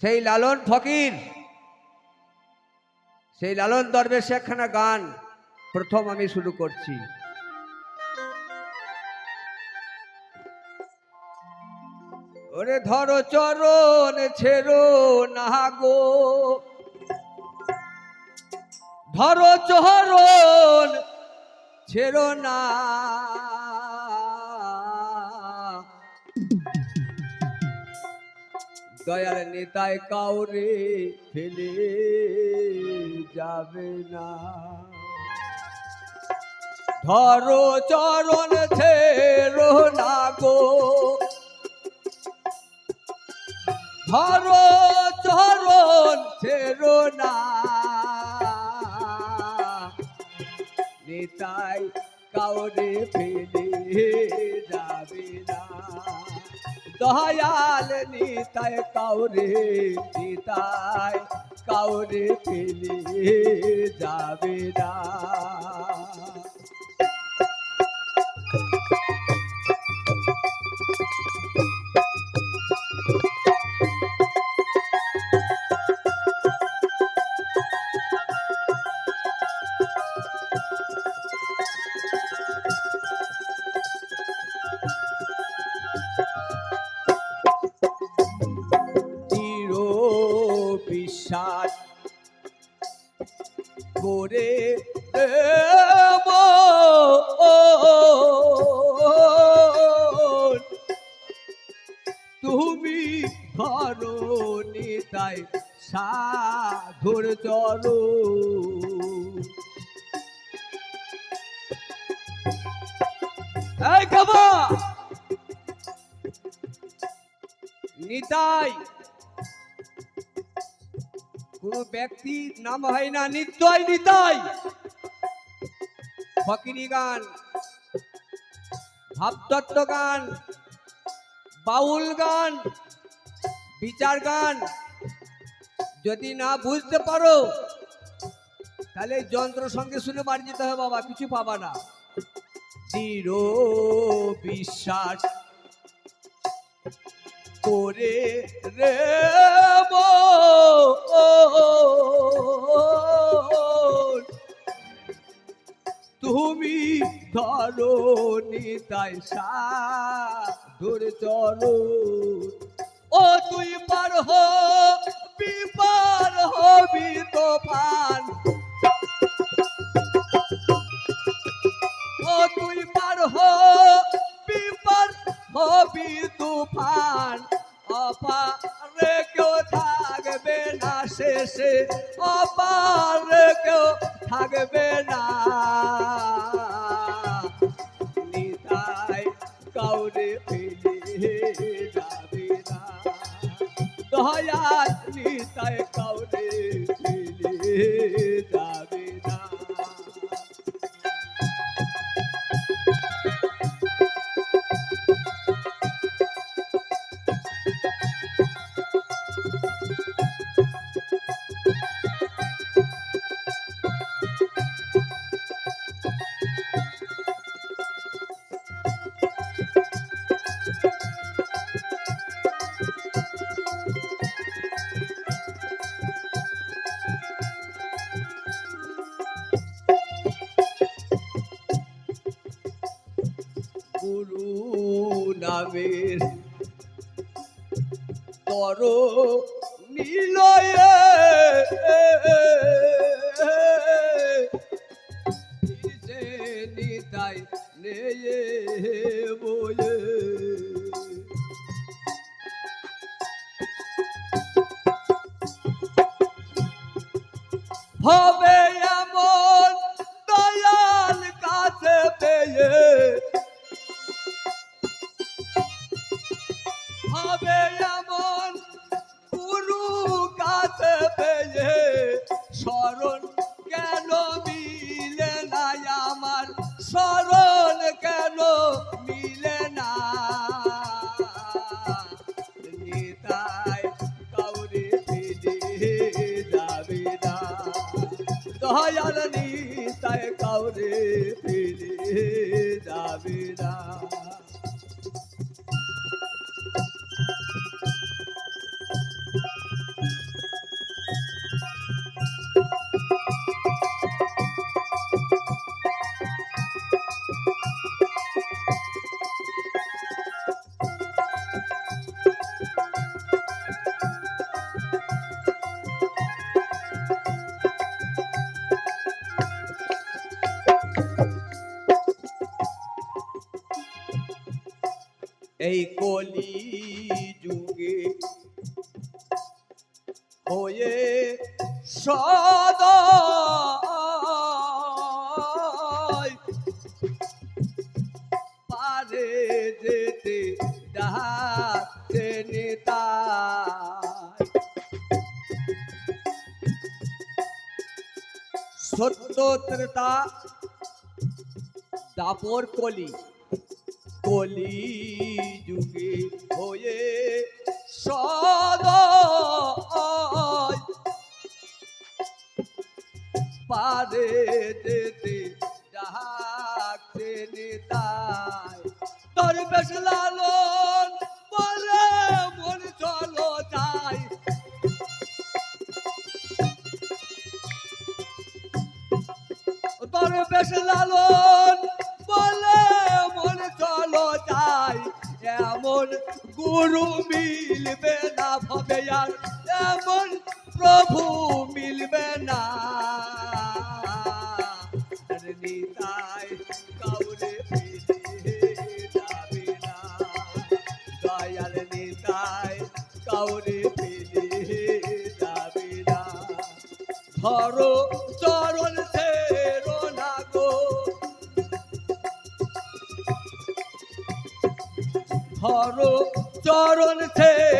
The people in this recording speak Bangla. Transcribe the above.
সেই লালন ফকির। সেই লালন দরবেশ একখানা গান প্রথম আমি শুরু করছি। ওরে ধরো, চরণ ছেড়ো না গো। ধরো, চরণ ছেড়ো না। দয়াল নেতায় কাউরে ফেলে যাবে না। ধরো চরণ ছেড়ো না গো। ধরো চরণ ছেড়ো না। নেতাই কাউরে ফেলে যাবে না। দয়াল নিতায় কাউরে নিতায় কাউরে ফেলে যাবে না। করে দেব। তুমি ধরো নিতাই সাধুর খাবা। নিতাই কোন ব্যক্তির নাম হয় না নিতাই। ফকিরি গান ভাবতত্ত্ব গান, বাউল গান, বিচার গান। যদি না বুঝতে পারো, তাহলে যন্ত্র সঙ্গে শুনে বাড়ি যেতে হবে বাবা, কিছু পাবা না। বিশ্বাস করে রে। তুমি ধরো নিতাই সাধুর চলো ও তুই পার বিপার হবি তোফান ও তুই পার হো বিপদ হবি তুফান অপারে কেউ থাকবে না শেষে। অপারে কেউ থাকবে না। নিতাই কাউরে ফেলে যাবে না। দয়াল নিতাই কাউরে ফেলে নামের তর নিলয়ে। নিতাই নেয়ে বয়ে। হবে দয়াল নিতাই কাউরে ফিরে যাবে না। এই কলি যুগে হয়ে সদয় পারে যেতে ডাকতে নেতা সত্য ত্রেতা দাপর কলি কলি যুগে হয়ে সদয়। পারে যেতে ডাকতে নেতায়। তোর বেশ লালন বলে মন চলো যায়। তোর বেশ লালন চলো যাই, এমন গুরু মিলবে না ভবে আর, এমন প্রভু মিলবে না। নিতাই কাউরে যাবে না, দয়াল নিতাই কাউরে যাবে না। ধরো ধরো চরণ ছেড়ো